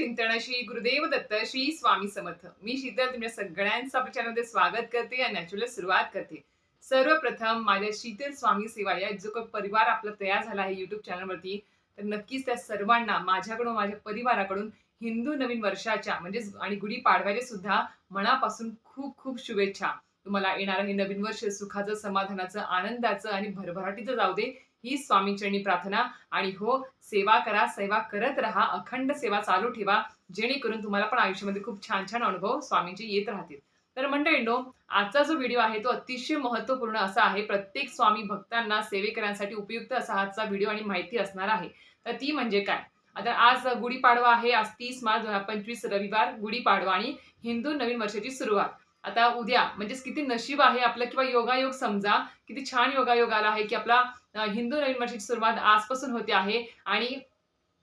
चिंतन श्री गुरुदेव दत्त श्री स्वामी समर्थ. मी शीतल तुमच्या सगळ्यांचं आपल्या चॅनलमध्ये स्वागत करते आणि नॅचरल सुरुवात करते. सर्वप्रथम माझ्या शीतल स्वामी सेवा या जो काही परिवार आपला तयार झाला आहे युट्यूब चॅनलवरती तर नक्कीच त्या सर्वांना माझ्याकडून माझ्या परिवाराकडून हिंदू नवीन वर्षाच्या म्हणजे आणि गुढीपाडव्याचे सुद्धा मनापासून खूप खूप शुभेच्छा. तुम्हाला येणारं हे नवीन वर्ष सुखाचं समाधानाचं आनंदाचं आणि भरभराटीचं जाऊ दे. ही स्वामींचरणी प्रार्थना. आणि हो सेवा करा सेवा करत राहा अखंड सेवा चालू ठेवा जेणेकरून तुम्हाला पण आयुष्यामध्ये खूप छान छान अनुभव स्वामींचे येत राहतील. तर मंडळींनो आजचा जो व्हिडिओ आहे तो अतिशय महत्त्वपूर्ण असा आहे. प्रत्येक स्वामी भक्तांना सेवेकऱ्यांसाठी उपयुक्त असा आजचा व्हिडिओ आणि माहिती असणार आहे. तर ती म्हणजे काय? आता आज गुढीपाडवा आहे. आज तीस मार्च दोन हजार पंचवीस रविवार गुढीपाडवा आणि हिंदू नवीन वर्षाची सुरुवात. आता उद्या म्हणजेच किती नशीब आहे आपलं किंवा योगायोग समजा किती छान योगायोग आला आहे की आपला हिंदू नवीन वर्षाची सुरुवात आजपासून होते आहे. आणि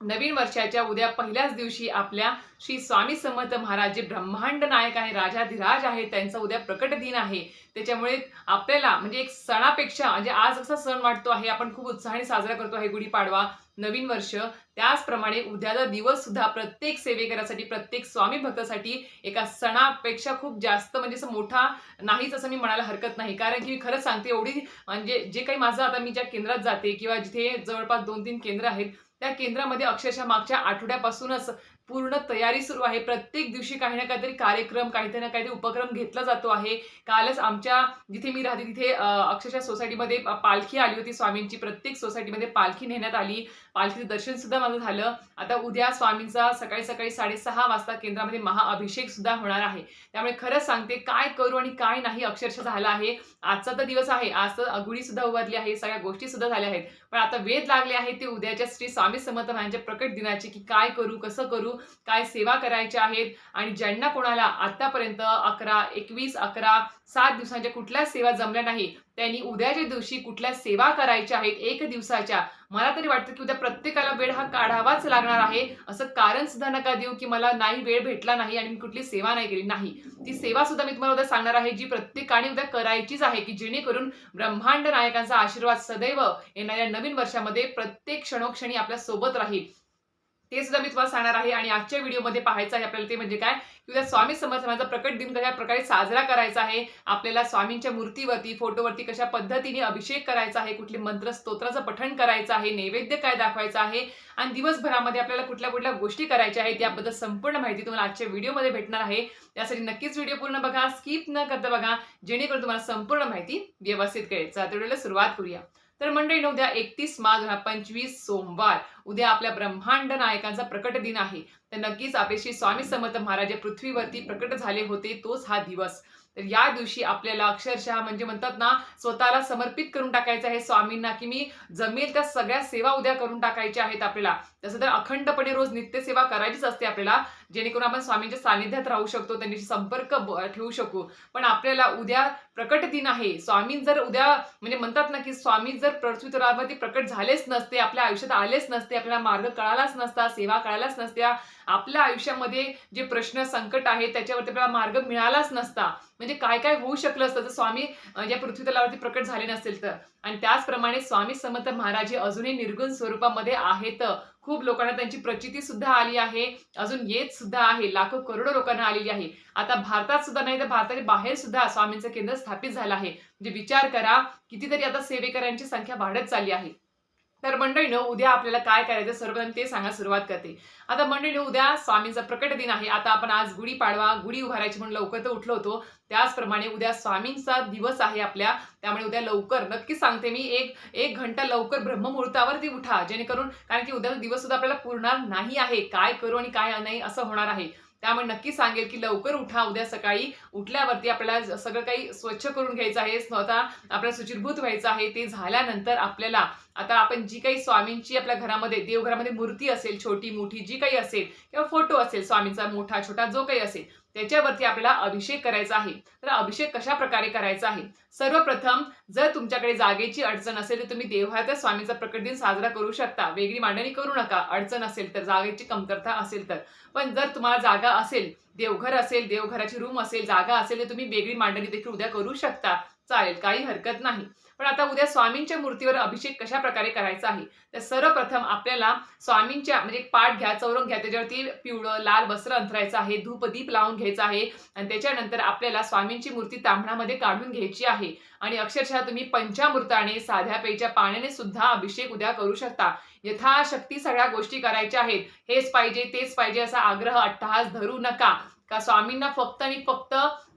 नवीन वर्षाच्या उद्या पहिल्याच दिवशी आपल्या श्री स्वामी समर्थ महाराज जे ब्रह्मांड नायक आहे राजाधिराज आहे त्यांचा उद्या प्रकट दिन आहे. त्याच्यामुळे आपल्याला म्हणजे एक सणापेक्षा म्हणजे आज असा सण वाटतो आहे आपण खूप उत्साहाने साजरा करतो आहे गुढीपाडवा. नवीन वर्ष. त्याचप्रमाणे उद्याचा दिवस सुद्धा प्रत्येक सेवेकरासाठी प्रत्येक स्वामी भक्तासाठी एका सणापेक्षा खूप जास्त म्हणजे असं मोठा नाहीच असं मी म्हणायला हरकत नाही. कारण की मी खरंच सांगते एवढी म्हणजे जे काही माझं आता मी ज्या केंद्रात जाते किंवा जिथे जवळपास दोन तीन केंद्र आहेत त्या केंद्रामध्ये अक्षरशः मागच्या आठवड्यापासूनच पूर्ण तयारी सुरू आहे. प्रत्येक दिवशी काही ना काहीतरी कार्यक्रम काहीतरी ना काहीतरी उपक्रम घेतला जातो आहे. कालच आमच्या जिथे मी राहते तिथे अक्षरशः सोसायटीमध्ये पालखी आली होती स्वामींची. प्रत्येक सोसायटीमध्ये पालखी नेण्यात आली. पालखीचं दर्शन सुद्धा माझं झालं. आता उद्या स्वामींचा सकाळी सकाळी साडेसहा वाजता केंद्रामध्ये महाअभिषेक सुद्धा होणार आहे. त्यामुळे खरंच सांगते काय करू आणि काय नाही अक्षरशः झालं आहे. आजचा तर दिवस आहे. आज तर गुढी सुद्धा उभारली आहे. सगळ्या गोष्टी सुद्धा झाल्या आहेत. पण आता वेध लागले आहेत ते उद्याच्या श्री स्वामी समर्थ महाराजांच्या प्रकट दिनाचे की काय करू कसं करू? काय सेवा करायच्या आहेत आणि ज्यांना कोणाला आतापर्यंत अकरा एकवीस अकरा सात दिवसांच्या कुठल्याच सेवा जमल्या नाही त्यांनी उद्याच्या दिवशी कुठल्या सेवा करायच्या आहेत एक दिवसाच्या मला तरी वाटतं की उद्या प्रत्येकाला वेळ हा काढावाच लागणार आहे. असं कारण सुद्धा नका देऊ की मला नाही वेळ भेटला नाही आणि मी कुठली सेवा नाही केली नाही. ती सेवा सुद्धा मी तुम्हाला उद्या सांगणार आहे जी प्रत्येकाने उद्या करायचीच आहे की जेणेकरून ब्रह्मांड नायकांचा आशीर्वाद सदैव येणाऱ्या नवीन वर्षामध्ये प्रत्येक क्षणोक्षणी आपल्यासोबत राहील. ते सुद्धा मी तुम्हाला सांगणार आहे. आणि आजच्या व्हिडिओमध्ये पाहायचं आहे आपल्याला ते म्हणजे काय? की उद्या स्वामी समर्थनाचा प्रकट दिन कशा प्रकारे साजरा करायचा आहे आपल्याला स्वामींच्या मूर्तीवरती फोटोवरती कशा पद्धतीने अभिषेक करायचा आहे कुठले मंत्र स्तोत्राचं पठण करायचं आहे नैवेद्य काय दाखवायचं आहे आणि दिवसभरामध्ये आपल्याला कुठल्या कुठल्या गोष्टी करायच्या आहेत याबद्दल संपूर्ण माहिती तुम्हाला आजच्या व्हिडिओमध्ये भेटणार आहे. त्यासाठी नक्कीच व्हिडिओ पूर्ण बघा स्किप न करता बघा जेणेकरून तुम्हाला संपूर्ण माहिती व्यवस्थित कळेल. चला व्हिडिओला सुरुवात करूया. तर मंडळी उद्या एकतीस मार्च दोन हजार पंचवीस सोमवार. उद्या आपल्या ब्रह्मांड नायकांचा प्रकट दिन आहे. तर नक्कीच आपले श्री स्वामी समर्थ महाराज पृथ्वीवरती प्रकट झाले होते तोच हा दिवस. तर या दिवशी आपल्याला अक्षरशः म्हणजे म्हणतात ना स्वतःला समर्पित करून टाकायचं आहे स्वामींना की मी जमेल त्या सगळ्या सेवा उद्या करून टाकायच्या आहेत आपल्याला. तसं तर अखंडपणे रोज नित्यसेवा करायचीच असते आपल्याला. जेणेकरून आपण स्वामींच्या सानिध्यात राहू शकतो त्यांच्याशी संपर्क ठेवू शकू. पण आपल्याला उद्या प्रकट दिन आहे. स्वामी जर उद्या म्हणजे म्हणतात ना की स्वामी जर पृथ्वीतलावरती प्रकट झालेच नसते आपल्या आयुष्यात आलेच नसते आपल्याला मार्ग कळालाच नसता सेवा कळालाच नसत्या आपल्या आयुष्यामध्ये जे प्रश्न संकट आहे त्याच्यावरती आपल्याला मार्ग मिळालाच नसता. म्हणजे काय काय होऊ शकलं असतं जर स्वामी अं, या प्रकट झाले नसेल तर. आणि त्याचप्रमाणे स्वामी समर्थ महाराज हे अजूनही निर्गुण स्वरूपामध्ये आहेत. खूप लोकांना त्यांची प्रचिती सुद्धा आली आहे. अजून येत सुद्धा आहे. लाखो करोडो लोकांना आलेली आहे. आता भारतात सुद्धा नाही तर भारताच्या बाहेर सुद्धा स्वामींचं केंद्र स्थापित झालं आहे. म्हणजे विचार करा कितीतरी आता सेवेकरांची संख्या वाढत चालली आहे. तर मंडळीनं उद्या आपल्याला काय करायचं सर्वप्रथम ते सांगा सुरुवात करते. आता मंडळीनं उद्या स्वामींचा प्रकट दिन आहे. आता आपण आज गुढी पाडवा गुढी उभारायची म्हणून लवकर तर उठलो होतो. त्याचप्रमाणे उद्या स्वामींचा दिवस आहे आपल्या. त्यामुळे उद्या लवकर नक्कीच सांगते मी एक एक घंटा लवकर ब्रह्ममुहूर्तावरती उठा. जेणेकरून कारण की उद्याचा दिवस सुद्धा आपल्याला पुरणार नाही आहे. काय करू आणि काय नाही असं होणार आहे. त्यामुळे नक्की सांगेल की लवकर उठा. उद्या सकाळी उठल्यावरती आपल्याला सगळं काही स्वच्छ करून घ्यायचं आहे. स्वतः आपल्याला सुचिरभूत व्हायचं आहे. ते झाल्यानंतर आपल्याला आता आपण जी काही स्वामींची आपल्या घरामध्ये देवघरामध्ये मूर्ती असेल छोटी मोठी जी काही असेल किंवा फोटो असेल स्वामींचा मोठा छोटा जो काही असेल त्याच्यावरती आपल्याला अभिषेक करायचा आहे. तर अभिषेक कशा प्रकारे करायचा आहे? सर्वप्रथम जर तुमच्याकडे जागेची अडचण असेल तर तुम्ही देवघरात स्वामीचा प्रकट दिन साजरा करू शकता. वेगळी मांडणी करू नका. अडचण असेल तर जागेची कमतरता असेल तर. पण जर तुम्हाला जागा असेल देवघर असेल देवघराची रूम असेल जागा असेल तर तुम्ही वेगळी मांडणी देखील उद्या करू शकता. चालेल काही हरकत नाही. पण आता उद्या स्वामींच्या मूर्तीवर अभिषेक कशा प्रकारे करायचा आहे? तर सर्वप्रथम आपल्याला स्वामींच्या म्हणजे एक पाठ घ्या चौरंग घ्या त्याच्यावरती पिवळं लाल वस्त्र अंथरायचं आहे धूप दीप लावून घ्यायचं आहे आणि त्याच्यानंतर आपल्याला स्वामींची मूर्ती तांबणामध्ये काढून घ्यायची आहे. आणि अक्षरशः तुम्ही पंचामृताने साध्या पेच्या पाण्याने सुद्धा अभिषेक उद्या करू शकता. यथाशक्ती सगळ्या गोष्टी करायच्या आहेत. हेच पाहिजे तेच पाहिजे असा आग्रह अट्टहास धरू नका. का स्वामींना फक्त आणि फक्त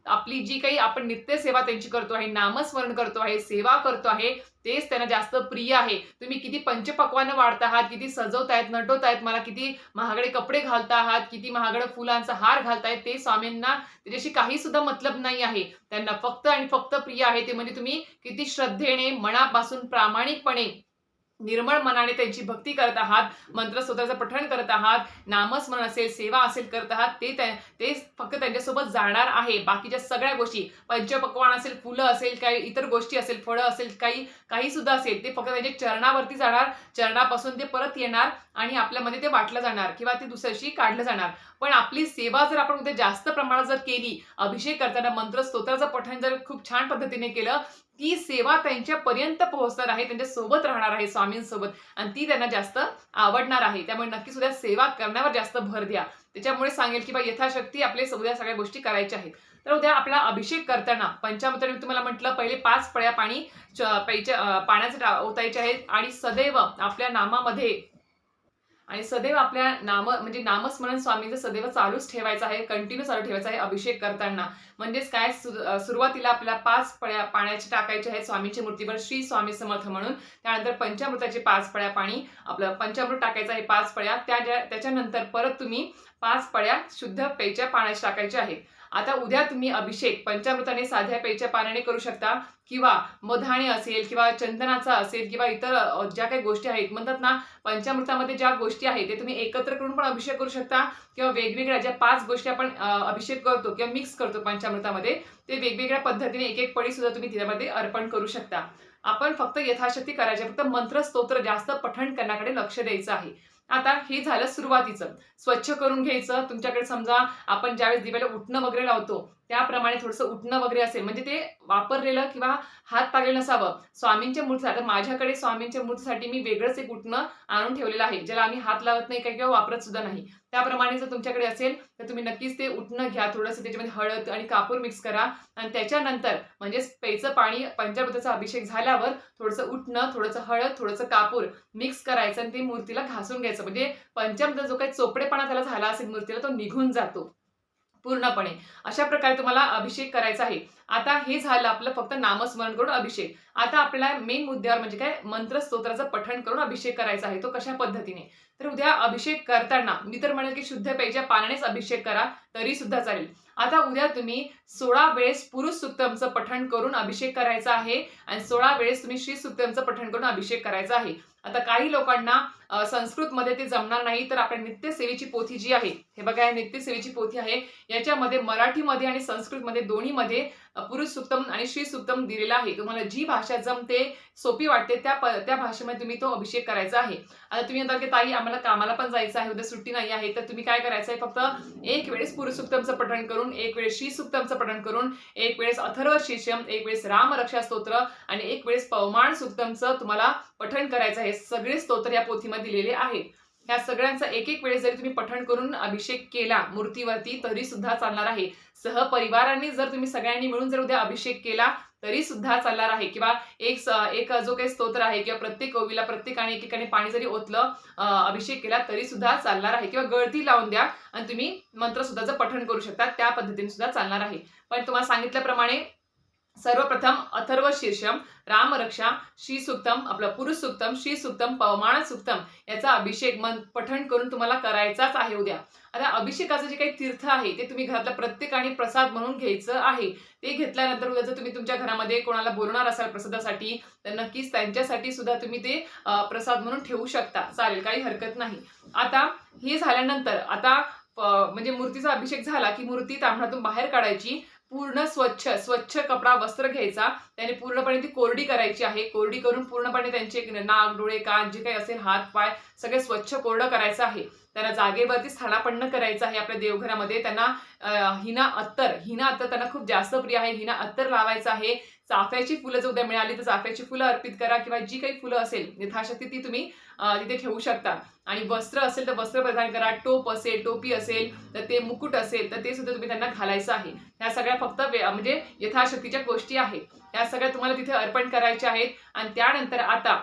आपली जी काही आपण नित्य सेवा त्यांची करतो आहे नामस्मरण करतो आहे सेवा करतो आहे तेच त्यांना जास्त प्रिय आहे. तुम्ही किती पंचपक्वानं वाढत आहात किती सजवतायत नटवतायत मला किती महागडे कपडे घालता आहात किती महागडे फुलांचा हार घालतायत ते स्वामींना त्याच्याशी काही सुद्धा मतलब नाही आहे. त्यांना फक्त आणि फक्त प्रिय आहे ते म्हणजे तुम्ही किती श्रद्धेने मनापासून प्रामाणिकपणे निर्मळ मनाने त्यांची भक्ती करत आहात मंत्र स्वतःचं पठण करत आहात नामस्मरण असेल सेवा असेल करत आहात ते ते फक्त त्यांच्यासोबत जाणार आहे. बाकीच्या सगळ्या गोष्टी पंचपक्वान असेल फुलं असेल काही इतर गोष्टी असेल फळं असेल काही काही सुद्धा असेल ते फक्त त्यांच्या चरणावरती जाणार चरणापासून ते परत येणार आणि आपल्यामध्ये ते वाटलं जाणार किंवा ते दुसऱ्याशी काढलं जाणार. पण आपली सेवा जर आपण उद्या जास्त प्रमाणात जर केली अभिषेक करताना मंत्र स्तोत्राचं पठण जर खूप छान पद्धतीने केलं ती सेवा त्यांच्यापर्यंत पोहोचणार आहे त्यांच्यासोबत राहणार आहे स्वामींसोबत. आणि ती त्यांना जास्त आवडणार आहे. त्यामुळे नक्की सुद्धा सेवा करण्यावर जास्त भर द्या. त्याच्यामुळे सांगेल की बा यथाशक्ती आपले उद्या सगळ्या गोष्टी करायच्या आहेत. तर उद्या आपला अभिषेक करताना पंचामृताने मी तुम्हाला म्हटलं पहिले पाच पळ्या पाणी च- प्यायच्या पाण्याचे ओतायचे आहेत. आणि सदैव आपल्या नामामध्ये आणि सदैव आपल्या नाम म्हणजे नामस्मरण स्वामींचं सदैव चालूच ठेवायचं आहे कंटिन्यू चालू ठेवायचं आहे अभिषेक करताना. म्हणजेच काय सुरुवातीला आपल्या पाच पळ्या पाण्याचे टाकायचे आहेत स्वामींच्या मूर्तीवर श्री स्वामी समर्थ म्हणून. त्यानंतर पंचामृताचे पाच पळ्या पाणी आपलं पंचामृत टाकायचं आहे पाच पळ्या. त्या त्याच्यानंतर परत तुम्ही पाच पळ्या शुद्ध पेयच्या पाण्याचे टाकायचे आहेत. आता उद्या तुम्ही अभिषेक पंचामृताने साध्या पेयच्या पाण्याने करू शकता किंवा मधाणे असेल किंवा चंदनाचा असेल किंवा इतर ज्या काही गोष्टी आहेत म्हणतात ना पंचामृतामध्ये ज्या गोष्टी आहेत ते तुम्ही एकत्र करून पण अभिषेक करू शकता किंवा वेगवेगळ्या ज्या पाच गोष्टी आपण अभिषेक करतो किंवा मिक्स करतो पंचामृतामध्ये ते वेगवेगळ्या पद्धतीने एक एक पळी सुद्धा तुम्ही त्यामध्ये अर्पण करू शकता. आपण फक्त यथाशक्ती करायचे फक्त मंत्र स्तोत्र जास्त पठण करण्याकडे लक्ष द्यायचं आहे. आता हे झालं सुरुवातीचं. स्वच्छ करून घ्यायचं. तुमच्याकडे समजा आपण ज्यावेळेस दिव्याला उठणं वगैरे लावतो त्याप्रमाणे थोडंसं उठणं वगैरे असेल म्हणजे ते वापरलेलं किंवा हात पाडलेलं नसावं. स्वामींच्या मूर्तीसाठी आता माझ्याकडे स्वामींच्या मूर्तीसाठी मी वेगळंच एक उठणं आणून ठेवलेलं आहे ज्याला आम्ही हात लावत नाही काही किंवा वापरत सुद्धा नाही. त्याप्रमाणे जर तुमच्याकडे असेल तर तुम्ही नक्कीच ते उठणं घ्या थोडंसं त्याच्यामध्ये हळद आणि कापूर मिक्स करा. आणि त्याच्यानंतर म्हणजे पेचं पाणी पंचामृताचा अभिषेक झाल्यावर थोडंसं उठणं थोडंसं हळद थोडंसं कापूर मिक्स करायचं आणि ते मूर्तीला घासून घ्यायचं. म्हणजे पंचामृत जो काही चोपडेपणा त्याला झाला असेल मूर्तीला तो निघून जातो. पूर्णपणे. अशा प्रकारे तुम्हाला अभिषेक करायचा आहे. आता हे झालं आपलं फक्त नामस्मरण करून अभिषेक. आता आपल्याला मेन मुद्द्यावर म्हणजे काय मंत्र स्तोत्राचं पठण करून अभिषेक करायचा आहे. तो कशा पद्धतीने? तर उद्या अभिषेक करताना मी तर म्हणेल की शुद्ध पेयच्या पाण्यानेच अभिषेक करा तरी सुद्धा चालेल. आता उद्या तुम्ही सोळा वेळेस पुरुष सुक्तमचं पठण करून अभिषेक करायचा आहे. आणि सोळा वेळेस तुम्ही श्री सुक्तमचं पठण करून अभिषेक करायचा आहे. आता काही लोकांना संस्कृतमध्ये ते जमणार नाही तर आपल्या नित्यसेवेची पोथी जी आहे हे बघा या नित्यसेवेची पोथी आहे. याच्यामध्ये मराठीमध्ये आणि संस्कृतमध्ये दोन्हीमध्ये पुरुष सुक्तम आणि श्री सुक्तम दिलेला आहे. तुम्हाला जी भाषा जमते सोपी वाटते त्या प त्या भाषेमध्ये तुम्ही तो अभिषेक करायचा आहे. आता तुम्ही म्हणता की ताई आम्हाला कामाला पण जायचं आहे उद्या सुट्टी नाही आहे. तर तुम्ही काय करायचं आहे? फक्त एक वेळेस पुरुष सुक्तमचं पठण करून एक वेळेस श्री सुक्तमचं पठण करून एक वेळेस अथर्व शिष्यम एक वेळेस रामरक्षा स्तोत्र आणि एक वेळेस पवमान सुक्तमचं तुम्हाला पठण करायचं आहे. सगळे स्तोत्र या पोथीमध्ये दिलेले आहेत ह्या सगळ्यांचा एक एक वेळेस जरी तुम्ही पठण करून अभिषेक केला मूर्तीवरती तरी सुद्धा चालणार आहे. सहपरिवारांनी जर तुम्ही सगळ्यांनी मिळून जर उद्या अभिषेक केला तरी सुद्धा चालणार आहे. किंवा एक स- एक जो काही स्तोत्र आहे किंवा प्रत्येक ओवीला प्रत्येकाने एकेकाने पाणी जरी ओतलं अभिषेक केला तरी सुद्धा चालणार आहे. किंवा गळती लावून द्या आणि तुम्ही मंत्र जर पठण करू शकता त्या पद्धतीने सुद्धा चालणार आहे. पण तुम्हाला सांगितल्याप्रमाणे सर्वप्रथम अथर्व शीर्षम रामरक्षा श्री सुक्तम आपलं पुरुष सुक्तम श्री सुक्तम पवमान सुक्तम याचा अभिषेक मन पठण करून तुम्हाला करायचाच आहे उद्या. आता अभिषेकाचं जे काही तीर्थ आहे ते तुम्ही घरातल्या प्रत्येकाने प्रसाद म्हणून घ्यायचं आहे ते घेतल्यानंतर उद्या जर तुम्ही तुमच्या घरामध्ये कोणाला बोलणार असाल प्रसादासाठी तर नक्कीच त्यांच्यासाठी सुद्धा तुम्ही ते प्रसाद म्हणून ठेवू शकता. चालेल काही हरकत नाही. आता हे झाल्यानंतर आता म्हणजे मूर्तीचा अभिषेक झाला की मूर्ती तांबणातून बाहेर काढायची पूर्ण स्वच्छ स्वच्छ कपडा वस्त्र घ्यायचा. त्याने पूर्णपणे ती कोरडी करायची आहे. कोरडी करून पूर्णपणे त्यांचे नाक डोळे कान जे काही असेल हात पाय सगळे स्वच्छ कोरडं करायचं आहे. त्यांना जागेवरती स्थानापन्न करायचं आहे आपल्या देवघरामध्ये. त्यांना हिना अत्तर हिना अत्तर त्यांना खूप जास्त प्रिय आहे. हिना अत्तर लावायचं आहे. चाफ्याची फुलं जर उद्या मिळाली तर चाफ्याची फुलं अर्पित करा किंवा जी काही फुलं असेल यथाशक्ती ती तुम्ही तिथे ठेवू शकता. आणि वस्त्र असेल तर वस्त्र प्रदान करा टोप असेल टोपी असेल तर ते मुकुट असेल तर ते सुद्धा तुम्ही त्यांना घालायचं आहे. ह्या सगळ्या फक्त म्हणजे यथाशक्तीच्या गोष्टी आहेत. त्या सगळ्या तुम्हाला तिथे अर्पण करायच्या आहेत. आणि त्यानंतर आता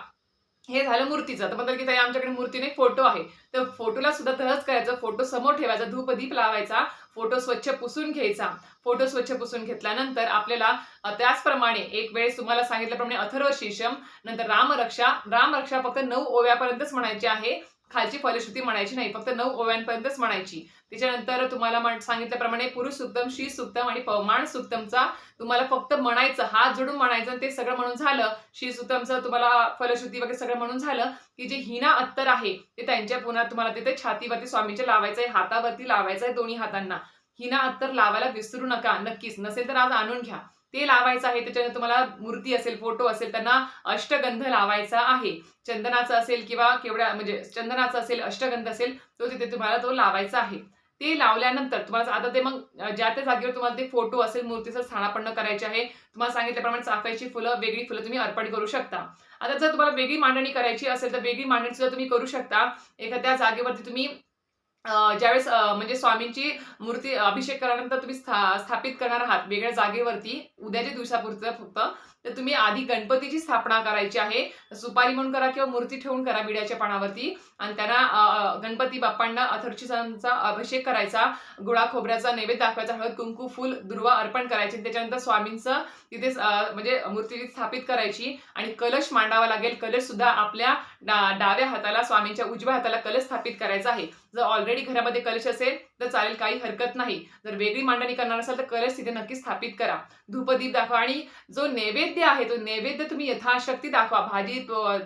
हे झालं मूर्तीचं. तर म्हणतात की ताई आमच्याकडे मूर्तीने फोटो आहे. तर फोटोला सुद्धा तहच करायचं. फोटो समोर ठेवायचा धूप दीप लावायचा. फोटो स्वच्छ पुसून घ्यायचा. फोटो स्वच्छ पुसून घेतल्यानंतर आपल्याला त्याचप्रमाणे एक वेळेस तुम्हाला सांगितल्याप्रमाणे अथर्व शीशम नंतर रामरक्षा. रामरक्षा फक्त नऊ ओव्यापर्यंतच म्हणायची आहे. खालची फलश्रुती म्हणायची नाही फक्त नऊ ओव्यांपर्यंतच म्हणायची. त्याच्यानंतर तुम्हाला म्हण- सांगितल्याप्रमाणे पुरुष सुक्तम शी सुक्तम आणि पवमान सुक्तमचा तुम्हाला फक्त म्हणायचं हात जोडून म्हणायचं आणि ते सगळं म्हणून झालं शी सुक्तमचं तुम्हाला फलश्रुती वगैरे सगळं म्हणून झालं की जे हिना अत्तर आहे ते त्यांच्या पुन्हा तुम्हाला तिथे छातीवरती स्वामींच्या लावायचं आहे हातावरती लावायचं आहे दोन्ही हातांना. हिना अत्तर लावायला विसरू नका नक्कीच. नसेल तर आज आणून घ्या. ते लावायचं आहे त्याच्यानंतर तुम्हाला मूर्ती असेल फोटो असेल त्यांना अष्टगंध लावायचा आहे. चंदनाचं असेल किंवा केवढ्या म्हणजे चंदनाचं असेल अष्टगंध असेल तो तिथे तुम्हाला तो लावायचा आहे. ते लावल्यानंतर तुम्हाला आता ते मग ज्या त्या जागेवर तुम्हाला ते फोटो असेल मूर्तीचं स्थानापन्न करायचे आहे तुम्हाला सांगितल्याप्रमाणे चाफ्याची फुलं वेगळी फुलं तुम्ही अर्पण करू शकता. आता जर तुम्हाला वेगळी मांडणी करायची असेल तर वेगळी मांडणी सुद्धा तुम्ही करू शकता. एखाद्या जागेवरती तुम्ही ज्यावेळेस म्हणजे स्वामींची मूर्ती अभिषेक केल्यानंतर तुम्ही स्था- स्थापित करणार आहात वेगळ्या जागेवरती उद्याच्या दिवसापुरतं फक्त तर तुम्ही आधी गणपतीची स्थापना करायची आहे. सुपारी म्हणून करा किंवा मूर्ती ठेवून करा बिड्याच्या पानावरती. आणि त्यांना गणपती बाप्पांना अथर्चिसांचा अभिषेक करायचा. गुळा खोबऱ्याचा नैवेद्य दाखवायचा. हळद कुंकू फुल दुर्वा अर्पण करायचे. त्याच्यानंतर स्वामींचं तिथे म्हणजे मूर्ती स्थापित करायची. आणि कलश मांडावा लागेल. कलश सुद्धा आपल्या डा डाव्या हाताला स्वामींच्या उजव्या हाताला कलश स्थापित करायचा आहे. जर ऑलरेडी घरामध्ये कलश असेल तर चालेल काही हरकत नाही. जर वेगळी मांडणी करणार असाल तर कलश तिथे नक्की स्थापित करा. धूपदीप दाखवा आणि जो नैवेद्य आहे तो नैवेद्य तुम्ही यथाशक्ती दाखवा. भाजी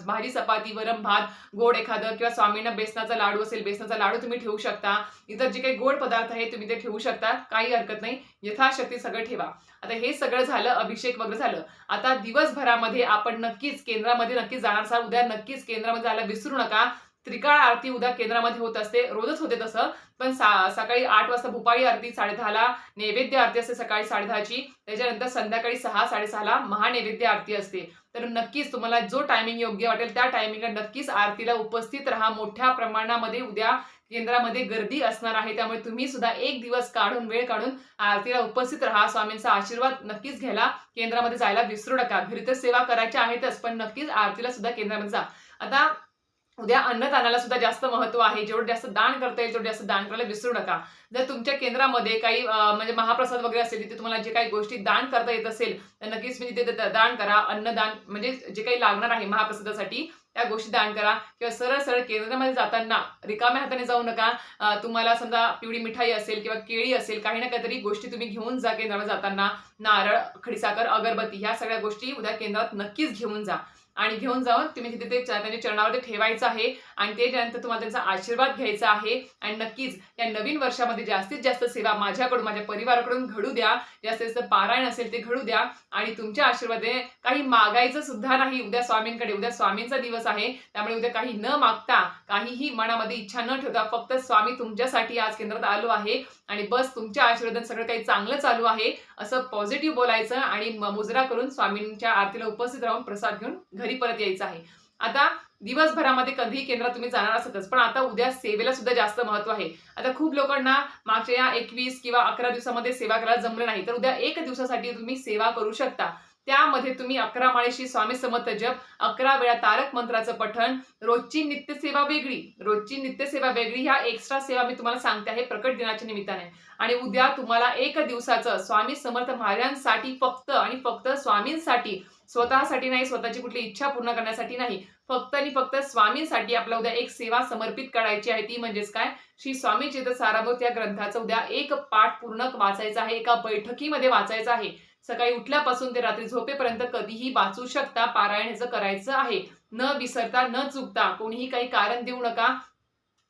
भाजी चपाती वरम भात गोड एखादं किंवा स्वामींना बेसनाचा लाडू असेल बेसनाचा लाडू तुम्ही ठेवू शकता. इतर जे काही गोड पदार्थ आहे तुम्ही ते ठेवू शकता. काही हरकत नाही. यथाशक्ती सगळं ठेवा. आता हे सगळं झालं अभिषेक वगैरे झालं. आता दिवसभरामध्ये आपण नक्कीच केंद्रामध्ये नक्कीच जाणार असाल. उद्या नक्कीच केंद्रामध्ये जायला विसरू नका. त्रिकाळ आरती उद्या केंद्रामध्ये होत असते. रोजच होते तसं. पण सकाळी आठ वाजता भूपाळी आरती साडेदहाला नैवेद्य आरती असते सकाळी साडेदहाची. त्याच्यानंतर संध्याकाळी सहा साडेसहाला महानैवेद्य आरती असते. तर नक्कीच तुम्हाला जो टायमिंग योग्य वाटेल त्या टायमिंगला नक्कीच आरतीला उपस्थित राहा. मोठ्या प्रमाणामध्ये उद्या केंद्रामध्ये गर्दी असणार आहे. त्यामुळे तुम्ही सुद्धा एक दिवस काढून वेळ काढून आरतीला उपस्थित राहा. स्वामींचा आशीर्वाद नक्कीच घ्यायला केंद्रामध्ये जायला विसरू नका. घरी तर सेवा करायच्या आहेतच पण नक्कीच आरतीला सुद्धा केंद्रामध्ये जा. आता उद्या अन्नदानाला सुद्धा जास्त महत्त्व आहे. जेवढं जास्त दान करता येईल तेवढं जास्त दान करायला विसरू नका. जर तुमच्या केंद्रामध्ये काही म्हणजे महाप्रसाद वगैरे असेल तिथे तुम्हाला जे काही गोष्टी दान करता येत असेल तर नक्कीच मी तिथे दान करा. अन्नदान म्हणजे जे काही लागणार आहे महाप्रसादासाठी त्या गोष्टी दान करा. किंवा सरळ सरळ केंद्रामध्ये जाताना रिकाम्या हाताने जाऊ नका. तुम्हाला समजा पिवळी मिठाई असेल किंवा केळी असेल काही ना काहीतरी गोष्टी तुम्ही घेऊन जा केंद्रामध्ये जाताना. नारळ खडीसाखर अगरबत्ती ह्या सगळ्या गोष्टी उद्या केंद्रात नक्कीच घेऊन जा. आणि घेऊन जाऊन तुम्ही तिथे ते त्यांच्या चरणावरती ठेवायचं आहे. आणि ते त्यानंतर तुम्हाला त्यांचा आशीर्वाद घ्यायचा आहे. आणि नक्कीच या नवीन वर्षामध्ये जास्तीत जास्त सेवा माझ्याकडून माझ्या परिवाराकडून घडू द्या. जास्तीत जास्त पारायण असेल ते घडू द्या. आणि तुमच्या आशीर्वादे काही मागायचं सुद्धा नाही. उद्या स्वामींकडे उद्या स्वामींचा दिवस आहे. त्यामुळे उद्या काही न मागता काहीही मनामध्ये इच्छा न ठेवता फक्त स्वामी तुमच्यासाठी आज केंद्रात आलो आहे. आणि बस तुमच्या आशीर्वादाने सगळं काही चांगलं चालू आहे. असं पॉझिटिव्ह बोलायचं आणि म- मुजरा करून स्वामींच्या आरतीला उपस्थित राहून प्रसाद घेऊन घरी परत यायचं आहे. आता दिवसभरामध्ये कधीही केंद्रात तुम्ही जाणार असतच पण आता उद्या सेवेला सुद्धा जास्त महत्त्व आहे. आता खूप लोकांना मागच्या या एकवीस किंवा अकरा दिवसामध्ये सेवा करायला जमलं नाही तर उद्या एक दिवसासाठी तुम्ही सेवा करू शकता. त्यामध्ये तुम्ही अकरा माळेशी स्वामी समर्थ जप अकरा वेळा तारक मंत्राचं पठण रोजची नित्यसेवा वेगळी रोजची नित्यसेवा वेगळी ह्या एक्स्ट्रा सेवा मी तुम्हाला सांगते आहे प्रकट दिनाच्या निमित्ताने. आणि उद्या तुम्हाला एक दिवसाचं स्वामी समर्थ महाराजांसाठी फक्त आणि फक्त स्वामींसाठी स्वतःसाठी नाही स्वतःची कुठली इच्छा पूर्ण करण्यासाठी नाही. फक्त आणि फक्त स्वामींसाठी आपल्या उद्या एक सेवा समर्पित करायची आहे ती म्हणजेच काय? श्री स्वामी चेत साराभूत या ग्रंथाचं उद्या एक पाठ पूर्ण वाचायचं आहे एका बैठकीमध्ये वाचायचं आहे. सकाळी उठल्यापासून ते रात्री झोपेपर्यंत कधीही वाचू शकता पारायण ह्याचं करायचं आहे. न विसरता न चुकता कोणीही काही कारण देऊ नका.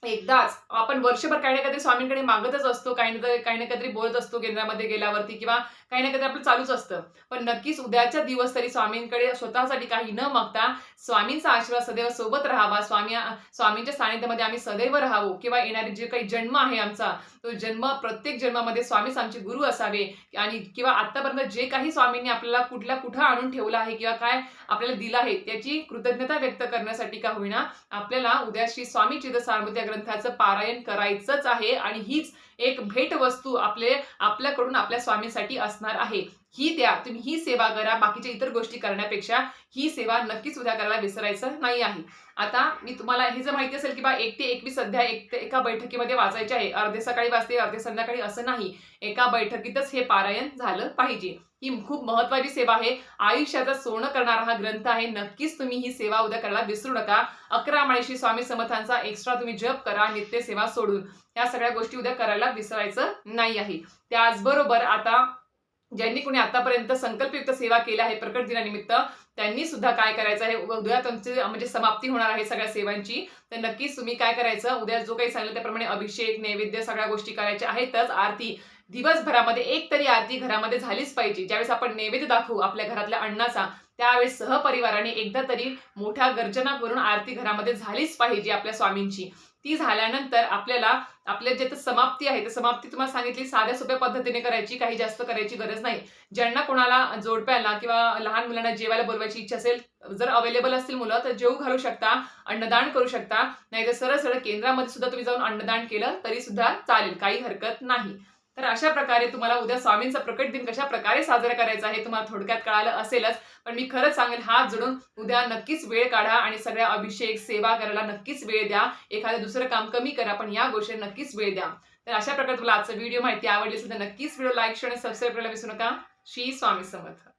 एकदाच. आपण वर्षभर काही ना काहीतरी स्वामींकडे मागतच असतो. काही ना काही ना काहीतरी बोलत असतो केंद्रामध्ये गेल्यावरती किंवा काही ना काहीतरी आपलं चालूच असतं. पण नक्कीच उद्याचा दिवस तरी स्वामींकडे स्वतःसाठी काही न मागता स्वामींचा आशीर्वाद सदैव सोबत राहावा. स्वामी स्वामींच्या सानिध्यामध्ये आम्ही सदैव राहावं. किंवा येणारे जे काही जन्म आहे आमचा तो जन्म प्रत्येक जन्मामध्ये स्वामीच आमचे गुरु असावे. आणि किंवा आतापर्यंत जे काही स्वामींनी आपल्याला कुठल्या कुठं आणून ठेवलं आहे किंवा काय आपल्याला दिलं आहे त्याची कृतज्ञता व्यक्त करण्यासाठी का होईना आपल्याला उद्या श्री स्वामी चिद सार्वत ग्रंथाचं पारायण करायचंच आहे आणि हीच एक भेट वस्तू आपले आपल्याकडून आपल्या स्वामीसाठी असणार आहे. ही द्या. तुम्ही ही सेवा करा. बाकीच्या इतर गोष्टी करण्यापेक्षा ही सेवा नक्कीच उद्या करायला विसरायचं नाही आहे. आता मी तुम्हाला हे जर माहिती असेल की बा एक ते एकवीस सध्या एक ते एका बैठकीमध्ये वाचायचे आहे. अर्धे सकाळी वाचते अर्धे संध्याकाळी असं नाही. एका बैठकीतच हे पारायण झालं पाहिजे. ही खूप महत्वाची सेवा आहे. आयुष्याचं सोनं करणारा हा ग्रंथ आहे. नक्कीच तुम्ही ही सेवा उद्या करायला विसरू नका. अकरा माळीशी स्वामी समर्थांचा एक्स्ट्रा तुम्ही जप करा नित्य सेवा सोडून. या सगळ्या गोष्टी उद्या करायला विसरायचं नाही आहे. त्याचबरोबर आता ज्यांनी कोणी आतापर्यंत संकल्पयुक्त सेवा केल्या आहे प्रकट दिनानिमित्त त्यांनी सुद्धा काय करायचं आहे? उद्या तुमची म्हणजे समाप्ती होणार आहे सगळ्या सेवांची. तर नक्कीच तुम्ही काय करायचं? उद्या जो काही सांगितलं त्याप्रमाणे अभिषेक नैवेद्य सगळ्या गोष्टी करायच्या आहेतच. आरती दिवसभरामध्ये एक तरी आरती घरामध्ये झालीच पाहिजे. ज्यावेळेस आपण नैवेद्य दाखवू आपल्या घरातल्या अन्नाचा त्यावेळेस सहपरिवाराने एकदा तरी मोठ्या गर्जना करून आरती घरामध्ये झालीच पाहिजे आपल्या स्वामींची. ती झाल्यानंतर आपल्याला आपले जे समाप्ती आहे तर समाप्ती तुम्हाला सांगितली साध्या सोप्या पद्धतीने करायची काही जास्त करायची गरज नाही. ज्यांना कोणाला जोडप्याला किंवा लहान मुलांना जेवायला बोलवायची इच्छा असेल जर अवेलेबल असतील मुलं तर जेवू घालू शकता अन्नदान करू शकता. नाही तर सरळ सरळ केंद्रामध्ये सुद्धा तुम्ही जाऊन अन्नदान केलं तरी सुद्धा चालेल काही हरकत नाही. तर अशा प्रकारे तुम्हाला उद्या स्वामींचा प्रकट दिन कशा प्रकारे साजरा करायचा आहे तुम्हाला थोडक्यात कळालं असेलच. पण मी खरंच सांगेन हात जोडून उद्या नक्कीच वेळ काढा आणि सगळ्या अभिषेक सेवा करायला नक्कीच वेळ द्या. एखादं दुसरं काम कमी करा पण या गोष्टी नक्कीच वेळ द्या. तर अशा प्रकारे तुला आजचा व्हिडिओ माहिती आवडली असेल तर नक्कीच व्हिडिओ लाईक शेअर आणि सबस्क्राईब करायला विसरू नका. श्री स्वामी समर्थ.